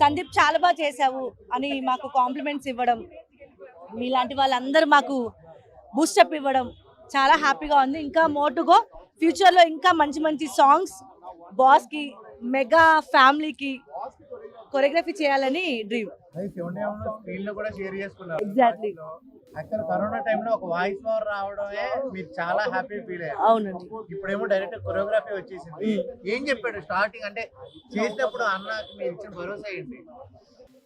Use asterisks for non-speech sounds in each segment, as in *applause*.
సందీప్ చాలా బాగా చేశావు అని మాకు కాంప్లిమెంట్స్ ఇవ్వడం మీలాంటి వాళ్ళందరూ మాకు బూస్టప్ ఇవ్వడం చాలా హ్యాపీగా ఉంది. ఇంకా మోటుగో ఫ్యూచర్లో ఇంకా మంచి మంచి సాంగ్స్ బాస్కి మెగా ఫ్యామిలీకి కొరియోగ్రఫీ చేయాలని డ్రీమ్ స్క్రీన్లో కూడా షేర్ చేసుకున్నారు. Exactly. యాక్చువల్ కరోనా టైంలో ఒక వాయిస్ ఓవర్ రావడమే మీరు చాలా హ్యాపీ ఫీల్ అయ్యారు. అవునండి. ఇప్పుడేమో డైరెక్ట్ కొరియోగ్రఫీ వచ్చేసింది. ఏం చెప్పాడు? స్టార్టింగ్ అంటే చేసినప్పుడు అన్నకి మీరు ఇచ్చిన భరోసా ఏంటి?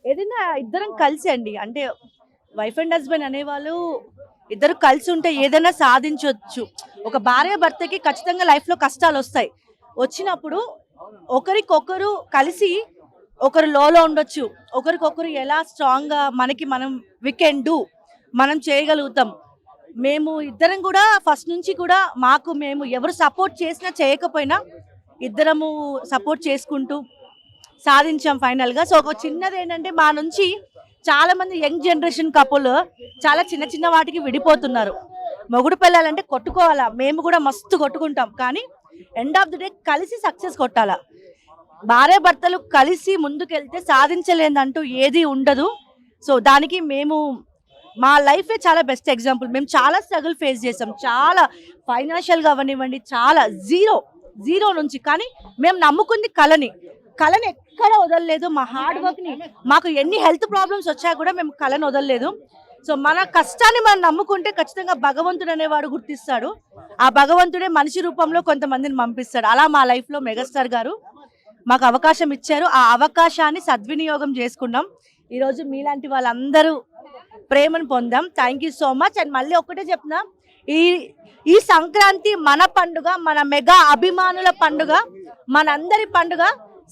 ఏదైనా ఇద్దరం కలిసి అండి. అంటే వైఫ్ అండ్ హస్బెండ్ అనేవాళ్ళు ఇద్దరు కలిసి ఉంటే ఏదైనా సాధించవచ్చు ఒక భార్య భర్తకి ఖచ్చితంగా లైఫ్లో కష్టాలు వస్తాయి. వచ్చినప్పుడు ఒకరికొకరు కలిసి ఒకరు లోలో ఉండొచ్చు. ఒకరికొకరు ఎలా స్ట్రాంగ్గా మనకి మనం వి కెన్ డూ మనం చేయగలుగుతాం. మేము ఇద్దరం కూడా ఫస్ట్ నుంచి కూడా మాకు మేము ఎవరు సపోర్ట్ చేసినా చేయకపోయినా ఇద్దరము సపోర్ట్ చేసుకుంటూ సాధించాం ఫైనల్గా సో ఒక చిన్నది ఏంటంటే మా నుంచి చాలామంది యంగ్ జనరేషన్ కపుల్ చాలా చిన్న చిన్న వాటికి విడిపోతున్నారు. మొగుడు పిల్లలంటే కొట్టుకోవాలా? మేము కూడా మస్తు కొట్టుకుంటాం. కానీ ఎండ్ ఆఫ్ ది డే కలిసి సక్సెస్ కొట్టాలా? భార్య భర్తలు కలిసి ముందుకెళ్తే సాధించలేదంటూ ఏది ఉండదు. సో దానికి మేము మా లైఫే చాలా బెస్ట్ ఎగ్జాంపుల్. మేము చాలా స్ట్రగుల్ ఫేస్ చేసాం. చాలా ఫైనాన్షియల్గా అవనివ్వండి చాలా జీరో జీరో నుంచి. కానీ మేము నమ్ముకుంది కళని. కళని ఎక్కడ వదలలేదు. మా హార్డ్ వర్క్ని మాకు ఎన్ని హెల్త్ ప్రాబ్లమ్స్ వచ్చా కూడా మేము కళను వదలలేదు. సో మన కష్టాన్ని మనం నమ్ముకుంటే ఖచ్చితంగా భగవంతుడు అనేవాడు గుర్తిస్తాడు. ఆ భగవంతుడే మనిషి రూపంలో కొంతమందిని పంపిస్తాడు. అలా మా లైఫ్లో మెగాస్టార్ గారు మాకు అవకాశం ఇచ్చారు. ఆ అవకాశాన్ని సద్వినియోగం చేసుకున్నాం. ఈరోజు మీలాంటి వాళ్ళందరూ ప్రేమను పొందాం. Thank you so much and మళ్ళీ ఒకటే చెప్తున్నా. ఈ ఈ సంక్రాంతి మన పండుగ మన మెగా అభిమానుల పండుగ మనందరి పండుగ.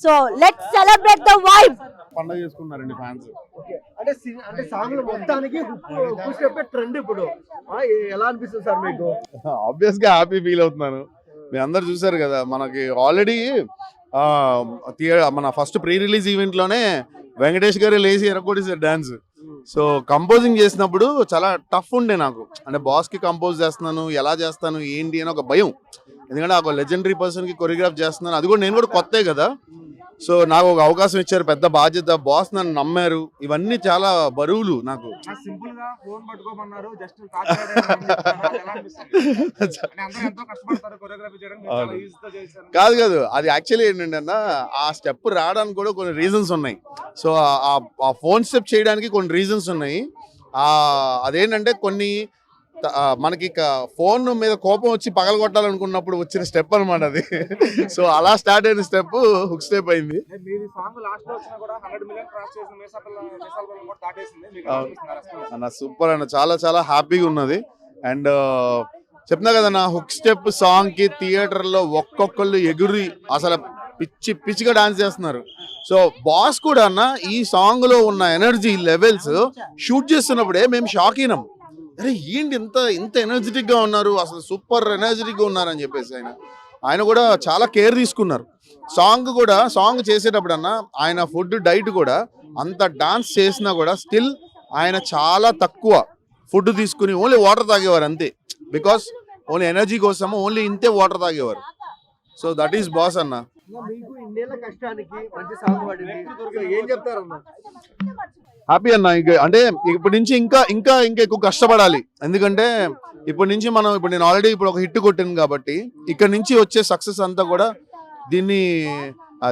So let celebrate the vibe పండగ చేసుకున్నారండి ఫ్యాన్స్ అంటే అంటే సాంగ్లు మొత్తానికి ట్రెండ్ ఇప్పుడు. ఎలా అనిపిస్తుంది సార్ మీకు? ఆబ్వియస్గా హ్యాపీ ఫీల్ అవుతున్నాను. మీ అందరు చూసారు కదా మనకి ఆల్రెడీ మన ఫస్ట్ ప్రీ రిలీజ్ ఈవెంట్లోనే వెంకటేష్ గారు లేచి ఎరగొట్టేసారు డ్యాన్స్ సో కంపోజింగ్ చేసినప్పుడు చాలా టఫ్ ఉండే నాకు. అంటే బాస్కి కంపోజ్ చేస్తున్నాను ఎలా చేస్తాను ఏంటి అని ఒక భయం. ఎందుకంటే ఒక లెజెండరీ పర్సన్కి కొరియోగ్రాఫ్ చేస్తున్నాను అది కూడా నేను కూడా కొత్తే కదా. సో నాకు ఒక అవకాశం ఇచ్చారు పెద్ద బాధ్యత. బాస్ నన్ను నమ్మారు. ఇవన్నీ చాలా బరువులు నాకు. కాదు కాదు అది యాక్చువల్లీ ఏంటంటే అన్న ఆ స్టెప్ రావడానికి కూడా కొన్ని రీజన్స్ ఉన్నాయి. సో ఆ ఫోన్ స్టెప్ చేయడానికి కొన్ని రీజన్స్ ఉన్నాయి. ఆ అదేంటంటే కొన్ని మనకి ఫోన్ మీద కోపం వచ్చి పగలగొట్టాలనుకున్నప్పుడు వచ్చిన స్టెప్ అన్నమాట అది. *laughs* సో అలా స్టార్ట్ అయిన స్టెప్ హుక్ స్టెప్ అయింది? అన్న సూపర్ అన్న. చాలా చాలా హ్యాపీగా ఉన్నది. అండ్ చెప్తున్నా కదా నా హుక్ స్టెప్ సాంగ్కి థియేటర్లో ఒక్కొక్కళ్ళు ఎగురి అసలు పిచ్చి పిచ్చిగా డాన్స్ చేస్తున్నారు. సో బాస్ కూడా అన్న ఈ సాంగ్లో ఉన్న ఎనర్జీ లెవెల్స్ షూట్ చేస్తున్నప్పుడే మేము షాక్ అయినాం. అరే ఏంటి ఇంత ఇంత ఎనర్జెటిక్గా ఉన్నారు? అసలు సూపర్ ఎనర్జెటిక్గా ఉన్నారని చెప్పేసి ఆయన. ఆయన కూడా చాలా కేర్ తీసుకున్నారు. సాంగ్ కూడా సాంగ్ చేసేటప్పుడు అన్న ఆయన ఫుడ్ డైట్ కూడా అంత డాన్స్ చేసినా కూడా స్టిల్ ఆయన చాలా తక్కువ ఫుడ్ తీసుకుని ఓన్లీ వాటర్ తాగేవారు అంతే. బికాస్ ఓన్లీ ఎనర్జీ కోసము ఓన్లీ ఇంతే వాటర్ తాగేవారు. సో దట్ ఈస్ బాస్ అన్న. మీకు కష్టానికి మంచి సాంగ్ ఏం చెప్తారన్నా హ్యాపీ అన్న ఇంక అంటే ఇప్పటి నుంచి ఇంకా ఇంకా ఇంకా ఎక్కువ కష్టపడాలి. ఎందుకంటే ఇప్పటి నుంచి మనం ఇప్పుడు నేను ఆల్రెడీ ఇప్పుడు ఒక హిట్ కొట్టాను కాబట్టి ఇక్కడ నుంచి వచ్చే సక్సెస్ అంతా కూడా దీన్ని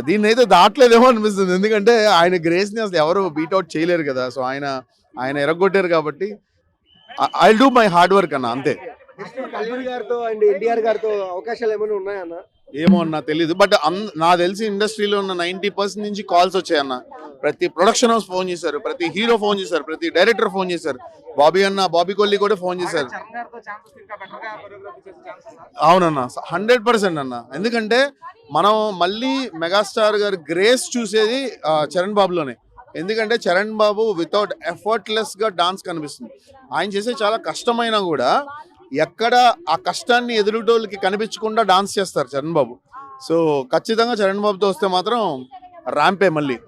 దీన్ని అయితే దాటలేదేమో అనిపిస్తుంది. ఎందుకంటే ఆయన గ్రేస్ని అసలు ఎవరు బీట్అవుట్ చేయలేరు కదా. సో ఆయన ఆయన ఎరగొట్టారు కాబట్టి I do my hard work అన్న అంతే. నెక్స్ట్ కళ్యాణ్ గారితో అండ్ ఎన్టీఆర్ గారితో అవకాశాలు ఏమైనా ఉన్నాయన్న ఏమో అన్న తెలీదు. బట్ నా తెలిసి ఇండస్ట్రీలో ఉన్న నైన్టీ పర్సెంట్ నుంచి కాల్స్ వచ్చాయన్న ప్రతి ప్రొడక్షన్ హౌస్ ఫోన్ చేశారు ప్రతి హీరో ఫోన్ చేశారు ప్రతి డైరెక్టర్ ఫోన్ చేశారు. బాబీ అన్న బాబీ కొల్లి కూడా ఫోన్ చేశారు. చరణ్ గారితో ఛాన్సెస్ ఇంకా బెటర్గా కొరియోగ్రఫీ చేసే ఛాన్సెస్ అవునన్న హండ్రెడ్ పర్సెంట్ అన్న. ఎందుకంటే మనం మళ్ళీ మెగాస్టార్ గారి గ్రేస్ చూసేది చరణ్ బాబులోనే. ఎందుకంటే చరణ్ బాబు వితౌట్ ఎఫర్ట్లెస్గా డాన్స్ కనిపిస్తుంది. ఆయన చేసే చాలా కష్టమైనా కూడా ఎక్కడ ఆ కష్టాన్ని ఎదురుటోళ్ళకి కనిపించకుండా డాన్స్ చేస్తారు చరణ్ బాబు. సో ఖచ్చితంగా చరణ్ బాబుతో వస్తే మాత్రం ర్యాంపే మళ్ళీ.